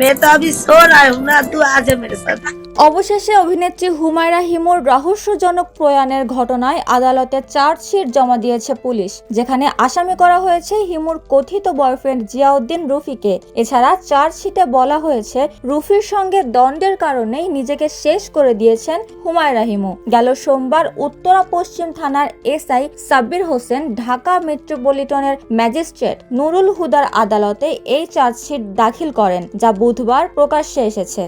मैं तो अभी सो रहा हूँ ना तू आ जा मेरे साथ অবশেষে অভিনেত্রী হুমায়রা হিমুর রহস্যজনক প্রয়াণের ঘটনায় আদালতে চার্জশিট জমা দিয়েছে পুলিশ যেখানে আসামি করা হয়েছে হিমুর কথিত বয়ফ্রেন্ড জিয়াউদ্দিন রুফিকে এছাড়া চার্জশিটে বলা হয়েছে রুফির সঙ্গে দ্বন্দ্বের কারণেই নিজেকে শেষ করে দিয়েছেন হুমায়রা হিমু গেল সোমবার উত্তরা পশ্চিম থানার এসআই সাব্বির হোসেন ঢাকা মেট্রোপলিটনের ম্যাজিস্ট্রেট নুরুল হুদার আদালতে এই চার্জশিট দাখিল করেন যা বুধবার প্রকাশ্যে এসেছে।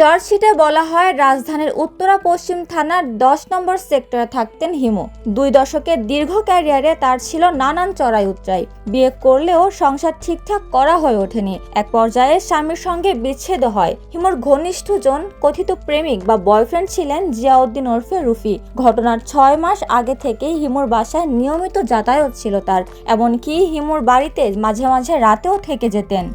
চার্জশিটে বলা হয়, রাজধানীর উত্তরা পশ্চিম থানার দশ নম্বর সেক্টরে থাকতেন হিমু। দুই দশকের দীর্ঘ ক্যারিয়ারে তার ছিল নানান চড়াই উচ্চাই বিয়ে করলেও সংসার ঠিকঠাক করা হয়ে ওঠেনি। এক পর্যায়ে স্বামীর সঙ্গে বিচ্ছেদ হয়। হিমুর ঘনিষ্ঠজন কথিত প্রেমিক বা বয়ফ্রেন্ড ছিলেন জিয়াউদ্দিন ওরফে রুফি। ঘটনার ছয় মাস আগে থেকেই হিমুর বাসায় নিয়মিত যাতায়াত ছিল তার, এমনকি হিমুর বাড়িতে মাঝে মাঝে রাতেও থেকে যেতেন।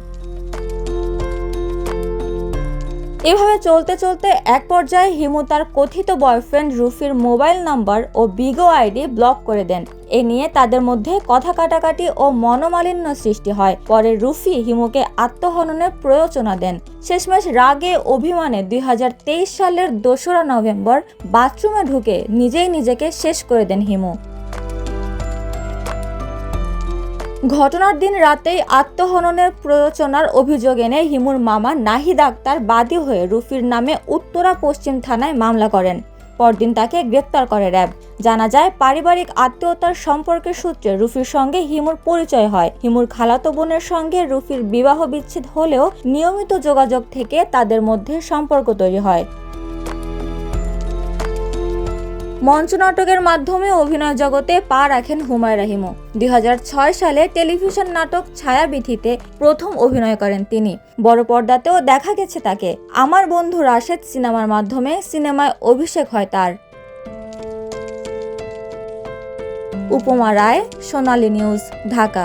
এভাবে চলতে চলতে এক পর্যায়ে হিমু তার কথিত বয়ফ্রেন্ড রুফির মোবাইল নাম্বার ও বিগো আইডি ব্লক করে দেন। এ নিয়ে তাদের মধ্যে কথা কাটাকাটি ও মনোমালিন্য সৃষ্টি হয়। পরে রুফি হিমুকে আত্মহননের প্রয়োজনা দেন। শেষমেশ রাগে অভিমানে দুই হাজার তেইশ সালের দোসরা নভেম্বর বাথরুমে ঢুকে নিজেই নিজেকে শেষ করে দেন হিমু। ঘটনার দিন রাতেই আত্মহননের প্ররোচনার অভিযোগ এনে হিমুর মামা নাহিদ আক্তার বাদী হয়ে রুফির নামে উত্তরা পশ্চিম থানায় মামলা করেন। পরদিন তাকে গ্রেপ্তার করে র্যাব। জানা যায়, পারিবারিক আত্মীয়তার সম্পর্কের সূত্রে রুফির সঙ্গে হিমুর পরিচয় হয়। হিমুর খালাতো বোনের সঙ্গে রুফির বিবাহ বিচ্ছেদ হলেও নিয়মিত যোগাযোগ থেকে তাদের মধ্যে সম্পর্ক তৈরি হয়। মঞ্চনাটকের মাধ্যমে অভিনয় জগতে পা রাখেন হুমায়রা হিমু দুই সালে টেলিভিশন নাটক ছায়াবিথিতে প্রথম অভিনয় করেন তিনি। বড় পর্দাতেও দেখা গেছে তাকে। আমার বন্ধু রাশেদ সিনেমার মাধ্যমে সিনেমায় অভিষেক হয় তার। উপমা রায়, সোনালী নিউজ, ঢাকা।